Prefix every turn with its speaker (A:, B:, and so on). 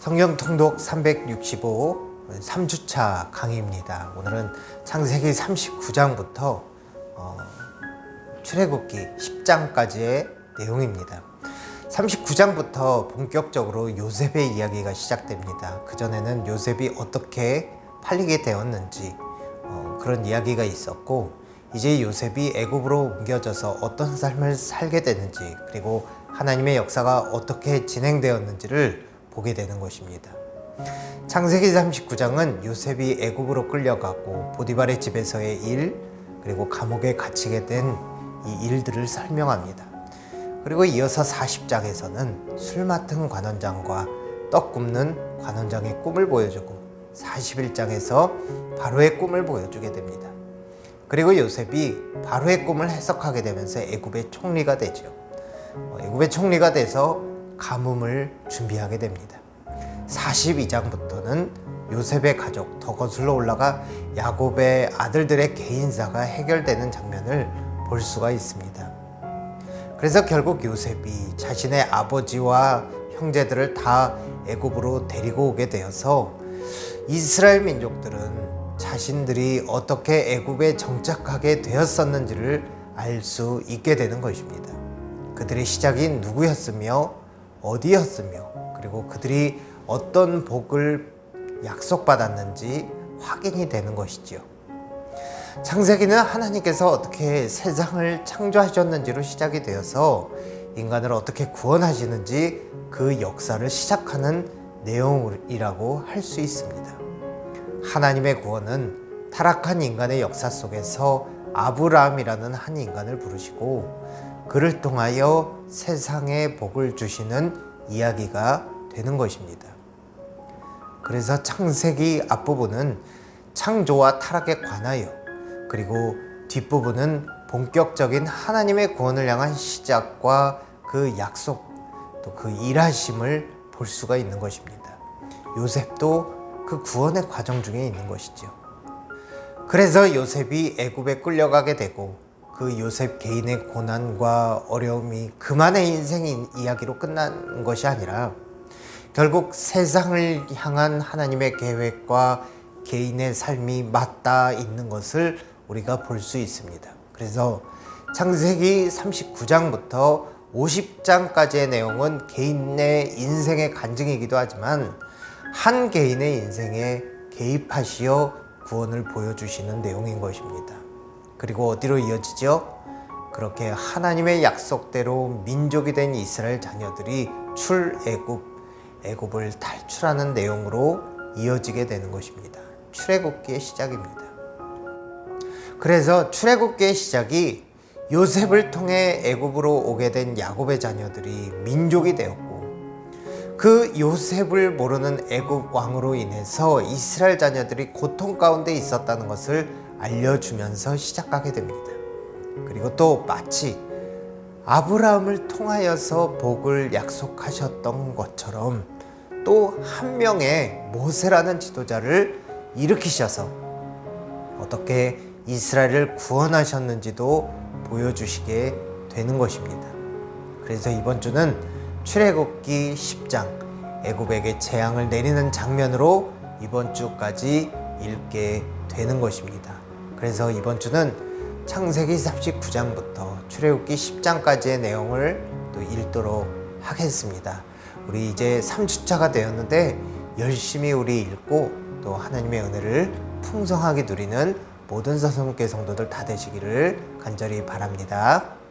A: 성경 통독 365 3주차 강의입니다. 오늘은 창세기 39장부터 어, 출애굽기 10장까지의 내용입니다. 39장부터 본격적으로 요셉의 이야기가 시작됩니다. 그전에는 요셉이 어떻게 팔리게 되었는지 어, 그런 이야기가 있었고 이제 요셉이 애굽으로 옮겨져서 어떤 삶을 살게 되는지 그리고 하나님의 역사가 어떻게 진행되었는지를 보게 되는 것입니다. 창세기 39장은 요셉이 애굽으로 끌려가고 보디발의 집에서의 일 그리고 감옥에 갇히게 된 이 일들을 설명합니다. 그리고 이어서 40장에서는 술 맡은 관원장과 떡 굽는 관원장의 꿈을 보여주고 41장에서 바로의 꿈을 보여주게 됩니다. 그리고 요셉이 바로의 꿈을 해석하게 되면서 애굽의 총리가 되죠. 어, 애굽의 총리가 돼서 가뭄을 준비하게 됩니다. 42장부터는 요셉의 가족 더 거슬러 올라가 야곱의 아들들의 개인사가 해결되는 장면을 볼 수가 있습니다. 그래서 결국 요셉이 자신의 아버지와 형제들을 다 애굽으로 데리고 오게 되어서 이스라엘 민족들은 자신들이 어떻게 애굽에 정착하게 되었었는지를 알 수 있게 되는 것입니다. 그들의 시작이 누구였으며 어디였으며 그리고 그들이 어떤 복을 약속받았는지 확인이 되는 것이지요. 창세기는 하나님께서 어떻게 세상을 창조하셨는지로 시작이 되어서 인간을 어떻게 구원하시는지 그 역사를 시작하는 내용이라고 할 수 있습니다. 하나님의 구원은 타락한 인간의 역사 속에서 아브라함이라는 한 인간을 부르시고 그를 통하여 세상에 복을 주시는 이야기가 되는 것입니다. 그래서 창세기 앞부분은 창조와 타락에 관하여 그리고 뒷부분은 본격적인 하나님의 구원을 향한 시작과 그 약속 또 그 일하심을 볼 수가 있는 것입니다. 요셉도 그 구원의 과정 중에 있는 것이죠. 그래서 요셉이 애굽에 끌려가게 되고 그 요셉 개인의 고난과 어려움이 그만의 인생 이야기로 끝난 것이 아니라 결국 세상을 향한 하나님의 계획과 개인의 삶이 맞닿아 있는 것을 우리가 볼 수 있습니다. 그래서 창세기 39장부터 50장까지의 내용은 개인의 인생의 간증이기도 하지만 한 개인의 인생에 개입하시어 구원을 보여주시는 내용인 것입니다. 그리고 어디로 이어지죠? 그렇게 하나님의 약속대로 민족이 된 이스라엘 자녀들이 출애굽, 애굽을 탈출하는 내용으로 이어지게 되는 것입니다. 출애굽기의 시작입니다. 그래서 출애굽기의 시작이 요셉을 통해 애굽으로 오게 된 야곱의 자녀들이 민족이 되었고 그 요셉을 모르는 애굽 왕으로 인해서 이스라엘 자녀들이 고통 가운데 있었다는 것을 알려주면서 시작하게 됩니다. 그리고 또 마치 아브라함을 통하여서 복을 약속하셨던 것처럼 또 한 명의 모세라는 지도자를 일으키셔서 어떻게 이스라엘을 구원하셨는지도 보여주시게 되는 것입니다. 그래서 이번 주는 출애굽기 10장 애굽에게 재앙을 내리는 장면으로 이번 주까지 읽게 되는 것입니다. 그래서 이번 주는 창세기 39장부터 출애굽기 10장까지의 내용을 또 읽도록 하겠습니다. 우리 이제 3주차가 되었는데 열심히 우리 읽고 또 하나님의 은혜를 풍성하게 누리는 모든 서성계 성도들 다 되시기를 간절히 바랍니다.